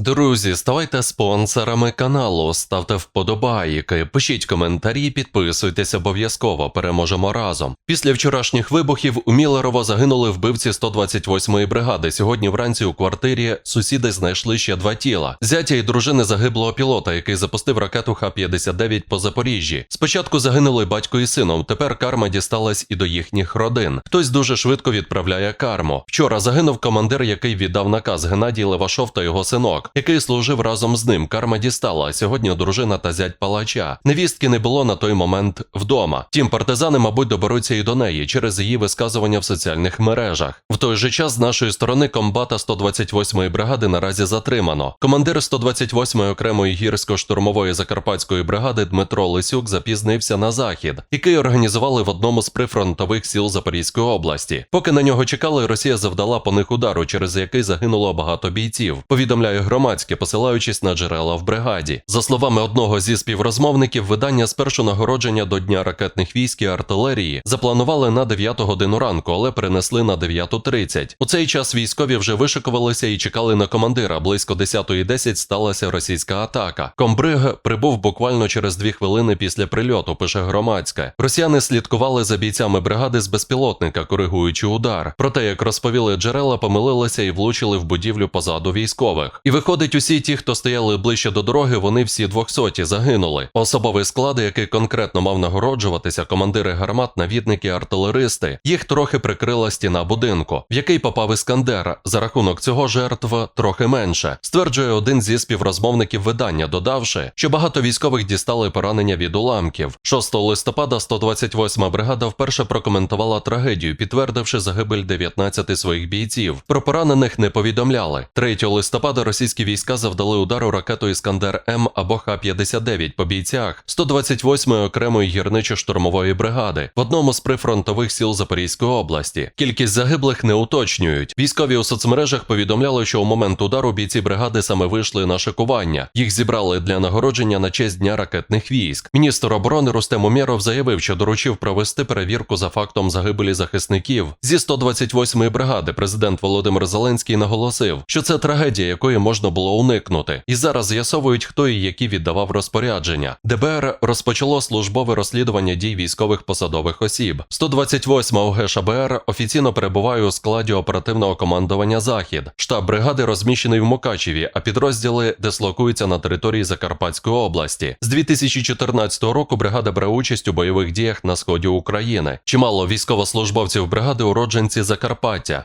Друзі, ставайте спонсорами каналу, ставте вподобайки, пишіть коментарі, підписуйтесь обов'язково. Переможемо разом. Після вчорашніх вибухів у Мілерово загинули вбивці 128-ї бригади. Сьогодні вранці у квартирі сусіди знайшли ще два тіла. Зятя і дружини загиблого пілота, який запустив ракету Х-59 по Запоріжжі. Спочатку загинули батько і сином. Тепер карма дісталась і до їхніх родин. Хтось дуже швидко відправляє карму. Вчора загинув командир, який віддав наказ Геннадій Левашов та його синок, який служив разом з ним. Карма дістала. Сьогодні дружина та зять палача. Невістки не було на той момент вдома. Тім партизани, мабуть, доберуться і до неї через її висказування в соціальних мережах. В той же час з нашої сторони комбата 128-ї бригади наразі затримано. Командир 128-ї окремої гірсько-штурмової закарпатської бригади Дмитро Лисюк запізнився на захід, який організували в одному з прифронтових сіл Запорізької області. Поки на нього чекали, Росія завдала по них удару, через який загинуло багато бійців. Повідомляє громадське, посилаючись на джерела в бригаді. За словами одного зі співрозмовників, видання спершу нагородження до Дня ракетних військ і артилерії запланували на 9 годину ранку, але перенесли на 9.30. У цей час військові вже вишикувалися і чекали на командира. Близько 10.10 сталася російська атака. Комбриг прибув буквально через дві хвилини після прильоту. Пише громадське. Росіяни слідкували за бійцями бригади з безпілотника, коригуючи удар. Проте, як розповіли джерела, помилилися і влучили в будівлю позаду військових. І виходить, усі ті, хто стояли ближче до дороги, вони всі двохсоті загинули. Особовий склад, який конкретно мав нагороджуватися, командири гармат, навідники, артилеристи, їх трохи прикрила стіна будинку, в який попав іскандер. За рахунок цього жертв трохи менше, стверджує один зі співрозмовників видання, додавши, що багато військових дістали поранення від уламків. 6 листопада 128-ма бригада вперше прокоментувала трагедію, підтвердивши загибель 19 своїх бійців. Про поранених не повідомляли. 3 листопада російські війська завдали удару ракетою Іскандер М або Х-59 по бійцях 128-ї окремої гірничо-штурмової бригади в одному з прифронтових сіл Запорізької області. Кількість загиблих не уточнюють. Військові у соцмережах повідомляли, що у момент удару бійці бригади саме вийшли на шикування. Їх зібрали для нагородження на честь дня ракетних військ. Міністр оборони Рустем Умєров заявив, що доручив провести перевірку за фактом загибелі захисників зі 128-ї бригади. Президент Володимир Зеленський наголосив, що це трагедія, якої можна було уникнути. І зараз з'ясовують, хто і які віддавав розпорядження. ДБР розпочало службове розслідування дій військових посадових осіб. 128 ОГ ШБР офіційно перебуває у складі оперативного командування Захід. Штаб бригади розміщений в Мукачеві, а підрозділи дислокуються на території Закарпатської області. З 2014 року бригада бере участь у бойових діях на сході України. Чимало військовослужбовців бригади уродженці Закарпаття.